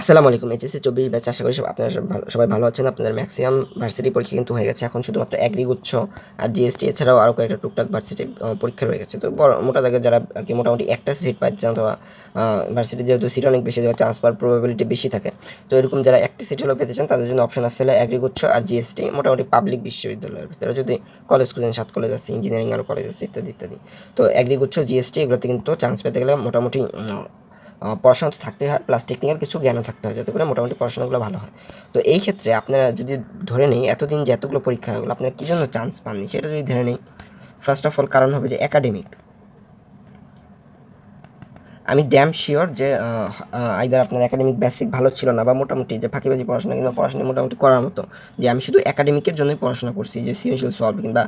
আসসালামু আলাইকুম, এইচএসসি চব্বিশ ব্যাচ, আশা করি সব আপনারা সব ভালো সবাই ভালো আছেন। আপনাদের ম্যাক্সিমাম ভার্সিটি পরীক্ষা কিন্তু হয়ে গেছে। এখন শুধুমাত্র অ্যাগ্রি গুচ্ছ আর জিএসটি এছাড়াও আরও কয়েকটা টুকটাক ভার্সিটি পরীক্ষা রয়ে গেছে। তো বড় মোটা দাগে যারা আর কি মোটামুটি একটা সিট পাচ্ছেন অথবা ভার্সিটি যেহেতু সিট অনেক বেশি দেওয়া চান্স পাওয়ার প্রবাবিলিটি বেশি থাকে, তো এরকম যারা একটি সিট হলেও পেতে চান, তাদের জন্য অপশন আসছে অ্যাগ্রি গুচ্ছ আর জিএসটি মোটামুটি পাবলিক বিশ্ববিদ্যালয়ের ভিতরে। যদি কলেজ খুঁজেন সাত কলেজ আছে ইঞ্জিনিয়ারিং আরও কলেজ আছে, ইত্যাদি ইত্যাদি। তো অ্যাগ্রি গুচ্ছ জিএসটি এগুলোতে কিন্তু চান্স পেতে গেলে মোটামুটি পড়াশোনা তো থাকতে হয় প্লাস টেকনিক্যাল কিছু জ্ঞানও থাকতে হয়, যাতে করে মোটামুটি পড়াশোনাগুলো ভালো হয়। তো এই ক্ষেত্রে আপনারা যদি ধরে নেই, এতদিন যে এতগুলো পরীক্ষা হয়ে গেলো, আপনারা কী জন্য চান্স পাননি? সেটা যদি ধরে নেই ফার্স্ট অফ অল কারণ হবে যে একাডেমিক আমি ড্যাম শিওর যে আইদার আপনার একাডেমিক বেসিক ভালো ছিল না, বা মোটামুটি যে ফাঁকিবাজি পড়াশোনা কিংবা পড়াশোনা মোটামুটি করার মতো, যে আমি শুধু একাডেমিকের জন্যই পড়াশোনা করছি, যে সিএনশিয়াল সলভ কিংবা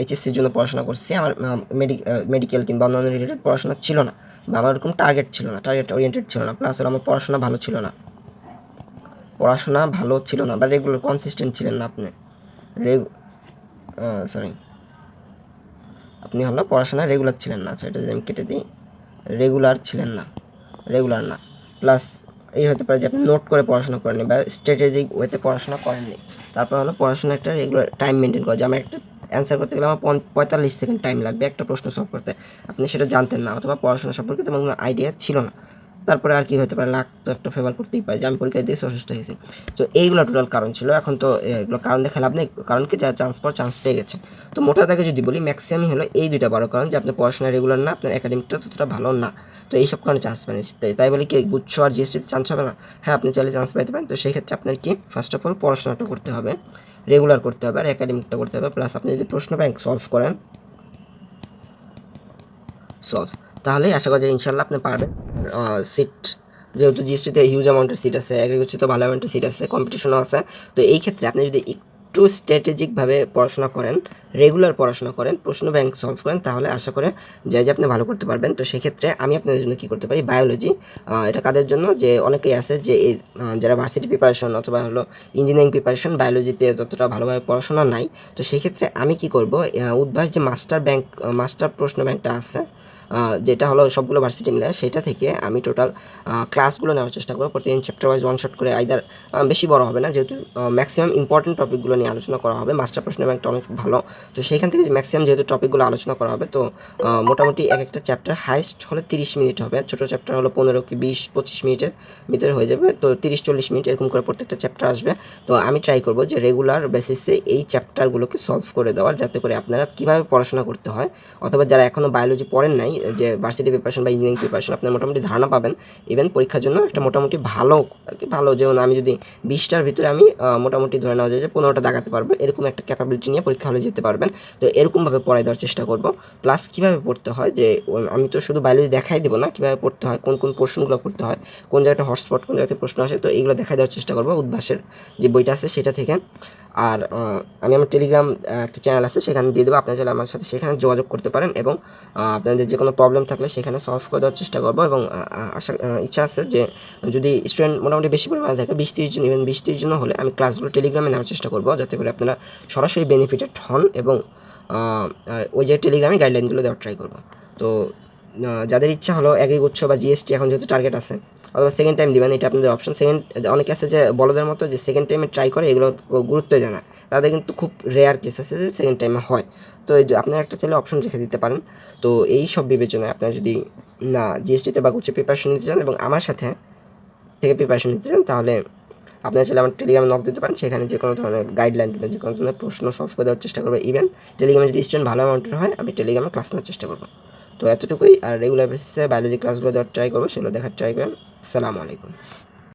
এইচএসসির জন্য পড়াশোনা করছি, আমার মেডিকেল কিংবা অন্যান্য রিলেটেড পড়াশোনা ছিল না। আমার ওরকম টার্গেট ছিল না টার্গেট ওরিয়েন্টেড ছিল না প্লাস আমার পড়াশোনা ভালো ছিল না। পড়াশোনা ভালো ছিল না বা রেগুলার কনসিস্টেন্ট ছিলেন না আপনি। রেগ সরি আপনি হলো পড়াশোনা রেগুলার ছিলেন না, সেটা যদি আমি কেটে দিই রেগুলার ছিলেন না রেগুলার না। প্লাস এই হতে পারে যে আপনি নোট করে পড়াশোনা করেননি, বা স্ট্র্যাটেজিক ওয়েতে পড়াশোনা করেননি। তারপর হলো পড়াশোনা একটা রেগুলার টাইম মেনটেন করা, যে আমার একটা অ্যান্সার করতে গেলে আমার পঁয়তাল্লিশ সেকেন্ড টাইম লাগবে একটা প্রশ্ন সলভ করতে। আপনি সেটা জানতেন না অথবা পড়াশোনা সম্পর্কে তেমন কোনো আইডিয়া ছিল না। তারপরে আর কি হতে পারে লাখ তো একটা ফেভার করতেই পারে যে আমি পরীক্ষা দিয়েছি, অসুস্থ হয়েছি। তো এইগুলো টোটাল কারণ ছিল। এখন তো এগুলো কারণ দেখে লাভ নেই। কারণ কি? যা চান্স পর চান্স পেয়ে গেছে। তো মোটা দাগে যদি বলি ম্যাক্সিমামই হলো এই দুইটা বড় কারণ যে আপনার পড়াশোনা রেগুলার না, আপনার একাডেমিকটা ততটা ভালো না। তো এইসব কারণে চান্স পান তাই তাই বলি কি, গুচ্ছ আর জিএসটিতে চান্স হবে না। হ্যাঁ আপনি চাইলে চান্স পাইতে পারেন। তো সেই ক্ষেত্রে আপনার কি? ফার্স্ট অফ অল পড়াশোনাটা করতে হবে। রেগুলার করতে হবে আর একাডেমিকটা করতে হবে। প্লাস আপনি যদি প্রশ্ন ব্যাংক সলভ করেন সলভ তাহলেই আশা করা যায় ইনশাল্লাহ আপনি পারবেন। সিট যেহেতু জিএসটিতে হিউজ অ্যামাউন্টের সিট আছে এগ্রিকালচার তো ভালো অ্যামাউন্টের সিট আছে কম্পিটিশনও আছে। তো এই ক্ষেত্রে আপনি যদি একটু স্ট্র্যাটেজিকভাবে পড়াশোনা করেন রেগুলার পড়াশোনা করেন, প্রশ্ন ব্যাংক সলভ করেন, তাহলে আশা করে যায় যে আপনি ভালো করতে পারবেন। তো সেক্ষেত্রে আমি আপনাদের জন্য কী করতে পারি? বায়োলজি এটা কাদের জন্য? যে অনেকেই আছে যে যারা ভার্সিটি প্রিপারেশন অথবা হলো ইঞ্জিনিয়ারিং প্রিপারেশন বায়োলজিতে ততটা ভালোভাবে পড়াশোনা নাই, তো সেক্ষেত্রে আমি কি করব? উদ্ভাস যে মাস্টার ব্যাংক মাস্টার প্রশ্ন ব্যাংকটা আছে যেটা হলো সবগুলো ভার্সিটি মিলে সেটা থেকে আমি টোটাল ক্লাসগুলো নেওয়ার চেষ্টা করব। প্রতিদিন চ্যাপ্টার ওয়াইজ ওয়ান শট করে আইদার বেশি বড় হবে না, যেহেতু ম্যাক্সিমাম ইম্পর্টেন্ট টপিকগুলো নিয়ে আলোচনা করা হবে। মাস্টার প্রশ্ন ব্যাংকটা অনেক ভালো। তো সেইখান থেকে ম্যাক্সিমাম যেহেতু টপিকগুলো আলোচনা করা হবে, তো মোটামুটি এক একটা চ্যাপ্টার হাইস্ট হলে তিরিশ মিনিট হবে। ছোটো চ্যাপ্টার হলো পনেরো কি বিশ, পঁচিশ মিনিটের ভিতরে হয়ে যাবে। তো তিরিশ চল্লিশ মিনিট এরকম করে প্রত্যেকটা চ্যাপ্টার আসবে। তো আমি ট্রাই করব যে রেগুলার বেসিসে এই চ্যাপ্টারগুলোকে সলভ করে দেওয়ার, যাতে করে আপনারা কীভাবে পড়াশোনা করতে হয়, অথবা যারা এখনও বায়োলজি পড়েন নাই যে ভার্সিটি প্রিপারেশন বা ইঞ্জিনিয়ারিং প্রিপারেশন আপনার মোটামুটি ধারণা পাবেন। ইভেন পরীক্ষার জন্য একটা মোটামুটি ভালো আর কি, ভালো যেমন আমি যদি বিশটার ভিতরে আমি মোটামুটি ধরে নেওয়া যায় যে পনেরোটা দাগাতে পারব, এরকম একটা ক্যাপাবিলিটি নিয়ে পরীক্ষা হলে যেতে পারবেন। তো এরকমভাবে পড়াই দেওয়ার চেষ্টা করব। প্লাস কীভাবে পড়তে হয় যে আমি তো শুধু বায়োলজি দেখাই দেবো না, কীভাবে পড়তে হয়, কোন কোন পোর্শনগুলো পড়তে হয়, কোন জায়গাটা হটস্পট কোন জায়গাতে প্রশ্ন আসে, তো এইগুলো দেখাই দেওয়ার চেষ্টা করব। উদ্ভাসের যে বইটা আছে সেটা থেকে। আর আমি আমার টেলিগ্রাম একটা চ্যানেল আছে, সেখানে দিয়ে দেবো। আপনারা চাইলে আমার সাথে সেখানে যোগাযোগ করতে পারেন এবং আপনাদের যে কোনো প্রবলেম থাকলে সেখানে সলভ করে দেওয়ার চেষ্টা করব এবং আশা ইচ্ছা আছে যে, যদি স্টুডেন্ট মোটামুটি বেশি পরিমাণে থাকে, বিশ তিরিশ জন ইভেন বিশ তিরিশ জন হলে আমি ক্লাসগুলো টেলিগ্রামে নেওয়ার চেষ্টা করব, যাতে করে আপনারা সরাসরি বেনিফিটেড হন এবং ওই যে টেলিগ্রামে গাইডলাইনগুলো দেওয়ার ট্রাই করব। তো যাদের ইচ্ছা হলো এগ্রিগুচ্ছ বা জিএসটি এখন যেহেতু টার্গেট আছে, অথবা সেকেন্ড টাইম দিবেন, এটা আপনাদের অপশন সেকেন্ড অনেকে আছে যে বলদের মতো যে সেকেন্ড টাইমে ট্রাই করে, এগুলো গুরুত্ব দেয় না। তাদের কিন্তু খুব রেয়ার কেস আছে যে সেকেন্ড টাইমে হয়। তো আপনারা একটা চাইলে অপশন রেখে দিতে পারেন। তো এই সব বিবেচনায় আপনারা যদি, না জিএসটিতে বা গুচ্ছে প্রিপারেশন নিতে চান এবং আমার সাথে থেকে প্রিপারেশন নিতে চান, তাহলে আপনারা চাইলে আমার টেলিগ্রামে নক দিতে পারেন। সেখানে যে কোনো ধরনের গাইডলাইন দেবেন, যে কোনো ধরনের প্রশ্ন সলভ করে দেওয়ার চেষ্টা করব। ইভেন টেলিগ্রামে যদি স্টুডেন্ট ভালো অ্যামাউন্টের হয়, আমি টেলিগ্রামে ক্লাস নেওয়ার চেষ্টা করব। তো এতটুকুই। আর রেগুলার বেসিসে বায়োলজি ক্লাসগুলো দেওয়ার ট্রাই করব, সেগুলো দেখার ট্রাই করেন আসসালামু আলাইকুম।